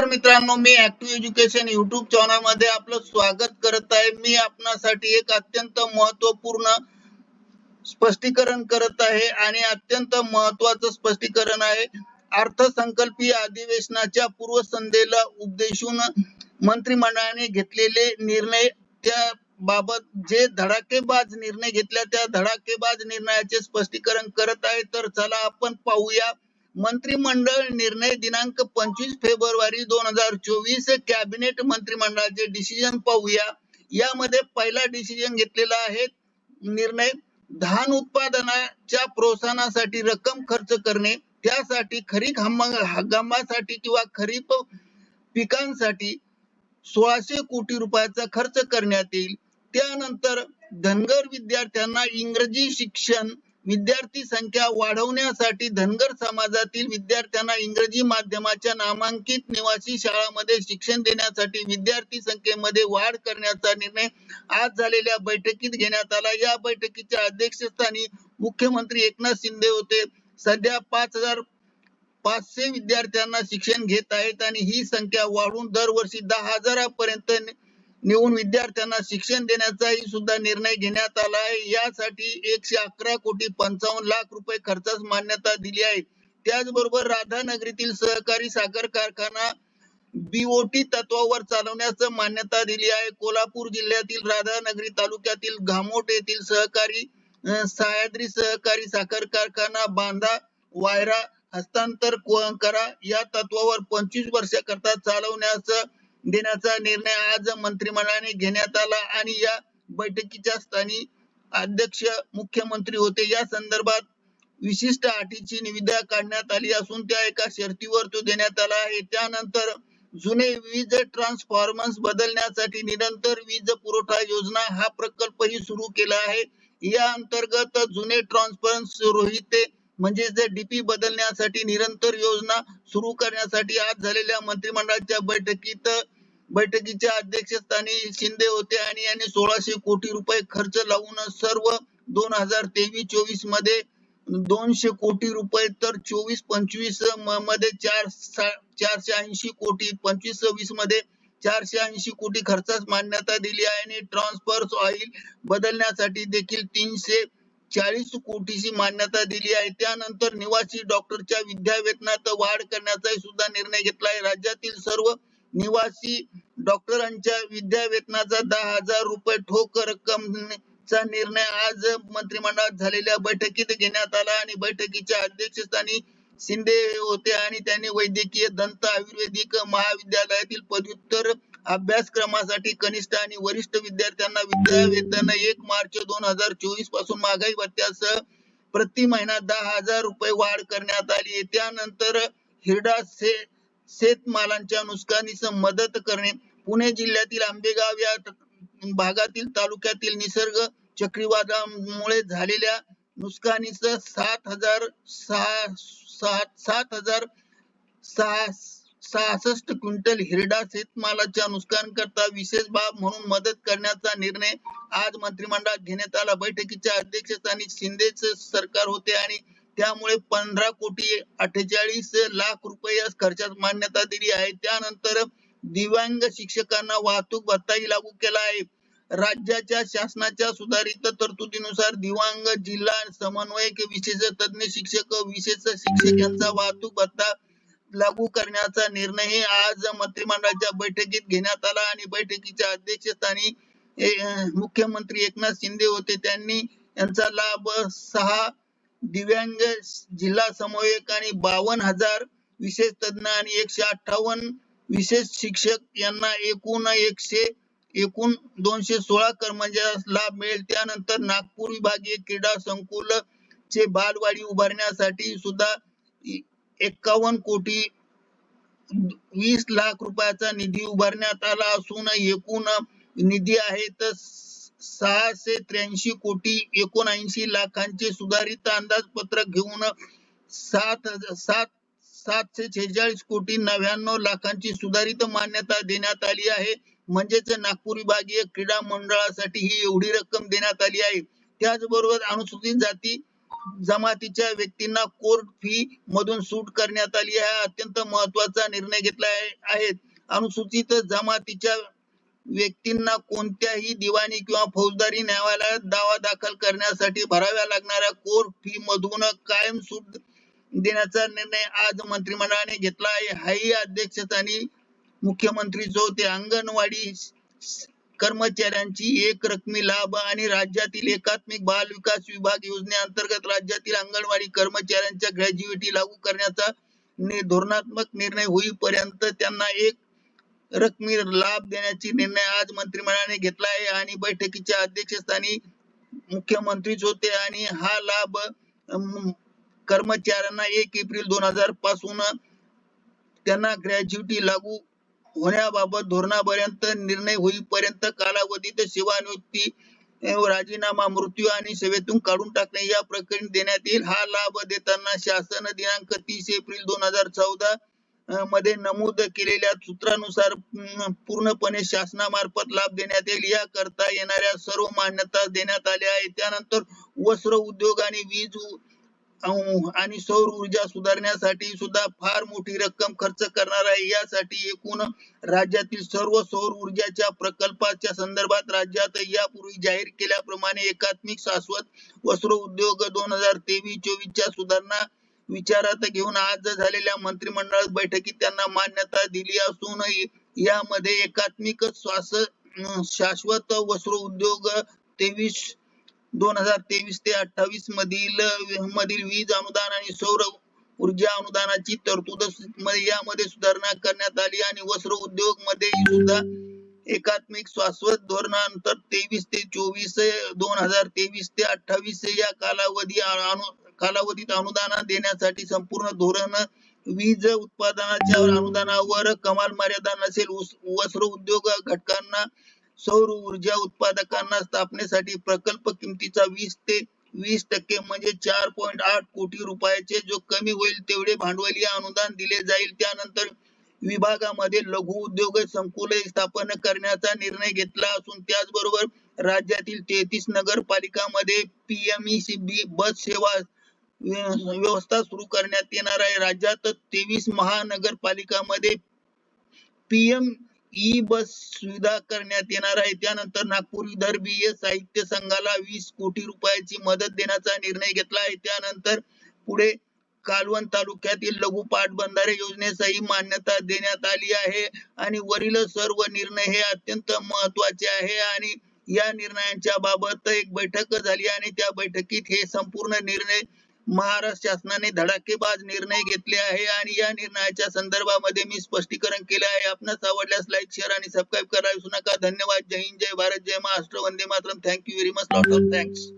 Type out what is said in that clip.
नमस्कार मित्रांनो मी ऍक्टिव्ह एज्युकेशन युट्यूब चॅनलमध्ये आपलं स्वागत करत आहे. मी आपणासाठी एक अत्यंत महत्त्वपूर्ण स्पष्टीकरण करत आहे आणि अत्यंत महत्वाचं स्पष्टीकरण आहे. अर्थसंकल्पीय अधिवेशनाच्या पूर्वसंध्येला उद्देशून मंत्रिमंडळाने घेतलेले निर्णय त्या बाबत जे धडाकेबाज निर्णय घेतल्या त्या धडाकेबाज निर्णयाचे स्पष्टीकरण करत आहे. तर चला आपण पाहूया. मंत्रिमंडळ निर्णय दिनांक पंचवीस फेब्रुवारी दोन हजार चोवीस कॅबिनेट मंत्रिमंडळाचे डिसिजन पाहूया. यामध्ये पहिला डिसिजन घेतलेला आहे निर्णय धान उत्पादनाच्या प्रोत्साहनासाठी रक्कम खर्च करणे त्यासाठी खरीप हंगा- हंगामासाठी किंवा खरीप पिकांसाठी सोळाशे कोटी रुपयाचा खर्च करण्यात येईल. त्यानंतर धनगर विद्यार्थ्यांना इंग्रजी शिक्षण विद्यार्थी संख्या वाढवण्यासाठी धनगर समाजातील विद्यार्थ्यांना इंग्रजी माध्यमाच्या नामांकित निवासी शाळांमध्ये शिक्षण देण्यासाठी विद्यार्थी संख्येमध्ये वाढ करण्याचा निर्णय आज झालेल्या बैठकीत घेण्यात आला. या बैठकीच्या अध्यक्षस्थानी मुख्यमंत्री एकनाथ शिंदे होते. सध्या पाच हजार पाचशे विद्यार्थ्यांना शिक्षण घेत आहेत आणि ही संख्या वाढून दरवर्षी दहा हजारापर्यंत नेऊन विद्यार्थ्यांना शिक्षण देण्याचाही सुद्धा निर्णय घेण्यात आला आहे. यासाठी एकशे अकरा कोटी पंचावन्न लाख रुपये खर्चास मान्यता दिली आहे. त्याचबरोबर राधानगरीतील सहकारी साखर कारखाना बीओटी तत्वावर चालवण्याचं मान्यता दिली आहे. कोल्हापूर जिल्ह्यातील राधानगरी तालुक्यातील घामोट येथील सहकारी सह्याद्री सहकारी साखर कारखाना बांधा वायरा हस्तांतर करा या तत्वावर पंचवीस वर्षाकरता चालवण्याचं देण्याचा निर्णय आज मंत्रिमंडळाने घेण्यात आला आणि या बैठकीच्या स्थानी अध्यक्ष मुख्यमंत्री होते. या संदर्भात विशिष्ट अटीची निविदा काढण्यात आली असून त्या एका शर्तीवर तो देण्यात आला आहे. त्यानंतर जुने वीज ट्रान्सफॉर्मर्स बदलण्यासाठी निरंतर वीज पुरवठा योजना हा प्रकल्पही सुरू केला आहे. या अंतर्गत जुने ट्रान्सफॉर्मर्स रोहिते म्हणजे जे डीपी बदलण्यासाठी निरंतर योजना सुरू करण्यासाठी आज झालेल्या मंत्रिमंडळाच्या बैठकीत बैठकीच्या अध्यक्षस्थानी शिंदे होते आणि यांनी सोळाशे कोटी रुपये खर्च लावून सर्व दोन हजार तेवीस चोवीसमध्ये दोनशे कोटी रुपये तर चोवीस पंचवीसमध्ये चार सा- चारशे ऐंशी कोटी पंचवीस सव्वीसमध्ये चारशे ऐंशी कोटी खर्चास मान्यता दिली आहे आणि ट्रान्सफर ऑइल बदलण्यासाठी देखील तीनशे चाळीस कोटीची मान्यता दिली आहे. त्यानंतर निवासी डॉक्टरच्या विद्यावेतनात वाढ करण्याचा सुद्धा निर्णय घेतला आहे. राज्यातील सर्व निवासी डॉक्टरांच्या विद्यावेतनाचा दहा हजार रुपये ठोक रक्कमचा निर्णय आज मंत्रिमंडळात झालेल्या बैठकीत घेण्यात आला आणि बैठकीच्या अध्यक्षस्थानी शिंदे होते आणि त्यांनी वैद्यकीय दंत आयुर्वेदिक महाविद्यालयातील पदव्युत्तर अभ्यासक्रमासाठी कनिष्ठ आणि वरिष्ठ विद्यार्थ्यांना विद्यावेतन एक मार्च दोन हजार चोवीसपासून महागाई भत्त्यासह प्रति महिना दहा हजार रुपये वाढ करण्यात आली त्यानंतर हिरडा से शेतमालांच्या नुकसानीस मदत करणे. पुणे जिल्ह्यातील आंबेगाव या भागातील तालुक्यातील निसर्ग चक्रीवादळामुळे झालेल्या नुकसानीस सात हजार सहा सात सात हजार सहा सहासष्ट क्विंटल हिरडा शेतमालाच्या नुकसान करता विशेष बाब म्हणून मदत करण्याचा निर्णय आज मंत्रिमंडळात घेण्यात आला. बैठकीच्या अध्यक्षस्थानी शिंदेच सरकार होते आणि त्यामुळे पंधरा कोटी अठ्ठेचाळीस लाख रुपये या खर्चास मान्यता दिली आहे. त्यानंतर दिव्यांग शिक्षकांना वाहतूक भत्ताही लागू केला आहे. राज्याच्या शासनाच्या सुधारित तरतुदीनुसार दिव्यांग जिल्हा समन्वयक विशेष तज्ञ शिक्षक विशेष शिक्षक यांचा वाहतूक भत्ता लागू करण्याचा निर्णय आज मंत्रिमंडळाच्या बैठकीत घेण्यात आला आणि बैठकीच्या अध्यक्षस्थानी मुख्यमंत्री एकनाथ शिंदे होते. त्यांनी यांचा लाभ सहा दिव्यांग जिल्हा समन्वयक आणि बावन हजार विशेष तज्ञ आणि एकशे अठ्ठावन्न विशेष शिक्षक यांना एकूण एकशे एकूण दोनशे सोळा कर्मचाऱ्यास लाभ मिळेल. त्यानंतर नागपूर विभागीय क्रीडा संकुल चे बालवाडी उभारण्यासाठी सुद्धा एकावन्न कोटी वीस लाख रुपयाचा निधी उभारण्यात आला असून एकूण निधी आहे तर सहाशे त्र्याऐंशी कोटी एकोणऐंशी लाखांचे. सुधारित अंदाजपत्रक घेऊन सात सात सातशे शेहेचाळीस कोटी नव्याण्णव लाखांची सुधारित मान्यता देण्यात आली आहे. म्हणजेच नागपूर विभागीय क्रीडा मंडळासाठी ही एवढी रक्कम देण्यात आली आहे. त्याचबरोबर अनुसूचित जाती जमातीच्या व्यक्तींना कोर्ट फी मधून सूट करण्यात आली आहे. अत्यंत महत्त्वाचा निर्णय घेतला आहे अनुसूचित जमातीच्या व्यक्तींना कोणत्याही दिवाणी किंवा फौजदारी न्यायालयात दावा दाखल करण्यासाठी भराव्या लागणाऱ्या कोर्ट फी मधून कायम सूट देण्याचा निर्णय आज मंत्रिमंडळाने घेतला आहे. हाही अध्यक्षस्थानी मुख्यमंत्री जो ते अंगणवाडी कर्मचाऱ्यांची एक रकमी लाभ आणि राज्यातील एकात्मिक बाल विकास विभाग योजनेअंतर्गत राज्यातील अंगणवाडी कर्मचाऱ्यांच्या ग्रॅज्युएटी लागू करण्याचा धोरणात्मक निर्णय होईपर्यंत त्यांना एक रकमी लाभ देण्याची निर्णय आज मंत्रिमंडळाने घेतला आहे आणि बैठकीच्या अध्यक्षस्थानी मुख्यमंत्रीच होते आणि हा लाभ कर्मचाऱ्यांना एक एप्रिल दोन हजारपासून त्यांना ग्रॅज्युटी लागू होण्याबाबत धोरणापर्यंत निर्णय होईपर्यंत कालावधीत सेवानिवृत्ती राजीनामा मृत्यू आणि सेवेतून काढून टाकणे या प्रकरणी देण्यात येईल. हा लाभ देताना शासन दिनांक तीस एप्रिल दोन हजार चौदा मध्ये नमूद केलेल्या सूत्रानुसार पूर्णपणे शासनामार्फत लाभ देण्यात येईल. या करता येणाऱ्या सर्व मान्यता देण्यात आल्या आहेत. त्यानंतर वस्त्र उद्योग आणि वीज आणि सौर ऊर्जा सुधारण्यासाठी सुद्धा फार मोठी रक्कम खर्च करणार आहे. यासाठी एकूण राज्यातील सर्व सौर ऊर्जाच्या प्रकल्पाच्या संदर्भात राज्यात यापूर्वी जाहीर केल्याप्रमाणे एकात्मिक शाश्वत वस्त्र उद्योग दोन हजार तेवीस चोवीसच्या सुधारणा विचारात घेऊन आज झालेल्या मंत्रिमंडळ बैठकीत त्यांना मान्यता दिली असून यामध्ये एकात्मिक श्वास शाश्वत वस्त्र उद्योग तेवीस दोन हजार तेवीस ते अठ्ठावीस मधील मधील वीज अनुदान आणि सौर ऊर्जा अनुदानाची तरतूद यामध्ये सुधारणा करण्यात आली आणि वस्त्र उद्योगमध्ये सुद्धा एकात्मिक शाश्वत धोरणानंतर तेवीस ते चोवीस दोन हजार तेवीस ते अठ्ठावीस या कालावधी अनु- कालावधीत अनुदान देण्यासाठी संपूर्ण धोरण वीज उत्पादनाच्या अनुदानावर कमाल मर्यादा नसेल. वस्त्र उद्योग घटकांना सौर ऊर्जा उत्पादकांना स्थापनेसाठी प्रकल्प किमतीचा वीस ते वीस टक्के म्हणजे चार पॉईंट आठ कोटी रुपयाचे जो कमी होईल तेवढे भांडवली अनुदान दिले जाईल. त्यानंतर विभागामध्ये लघु उद्योग संकुल स्थापन करण्याचा निर्णय घेतला असून त्याचबरोबर राज्यातील तेहतीस नगरपालिकांमध्ये पीएमईसी बस सेवा व्यवस्था सुरू करण्यात येणार आहे. राज्यात तेवीस महानगरपालिकांमध्ये पीएम ई बस सुविधा करण्यात येणार आहे. त्यानंतर नागपूर विदर्भीय साहित्य संघाला वीस कोटी रुपयाची मदत देण्याचा निर्णय घेतला आहे. त्यानंतर पुढे कालवण तालुक्यातील लघु पाटबंधारे योजनेसही मान्यता देण्यात आली आहे. आणि वरील सर्व निर्णय हे अत्यंत महत्त्वाचे आहे. आणि या निर्णयांच्या बाबत एक बैठक झाली आणि त्या बैठकीत हे संपूर्ण निर्णय महाराष्ट्र शासनाने धडाकेबाज निर्णय घेतले आहे आणि या निर्णयाच्या संदर्भामध्ये मी स्पष्टीकरण केले आहे. आपणास आवडल्यास लाईक शेअर आणि सबस्क्राईब करायला विसरू नका. धन्यवाद. जय हिंद. जय भारत. जय महाराष्ट्र. वंदे Mataram. Thank you very much lot of thanks